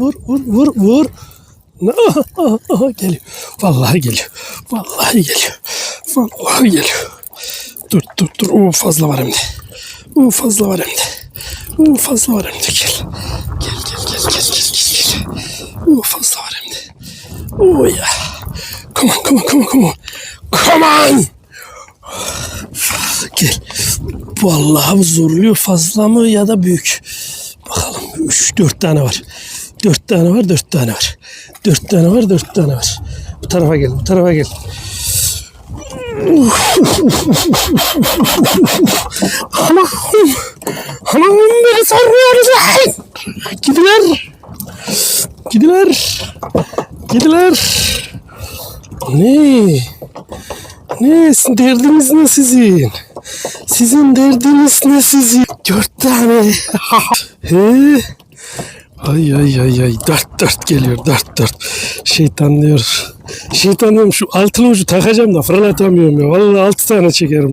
vur vur vur vur. Geliyor. Vallahi geliyor. Vallahi geliyor. Vallahi geliyor. Dur dur dur. Oo fazla var hem de. Fazla var hem de. Fazla var hem de. Gel. Gel gel gel gel gel gel. gel. Oo fazla var hem de. Oo ya. Come on come on come on come on. Come on. Gel. Vallahi zorluyor fazla mı ya da büyük. Bakalım 3 4 tane var. 4 tane var 4 tane var. 4 tane var 4 tane var. Bu tarafa gel bu tarafa gel. Anam. Anam beni sarmıyoruz. Gidiler. Gidiler. Gidiler. Ne? Ne? Derdiniz ne sizin? Sizin derdiniz ne sizin? Dört tane. He? Ay ay ay ay dört dört geliyor dört dört. Şeytan diyor. Şeytan diyorum şu altın ucu takacağım da fırlatamıyorum ya. Vallahi altı tane çekerim.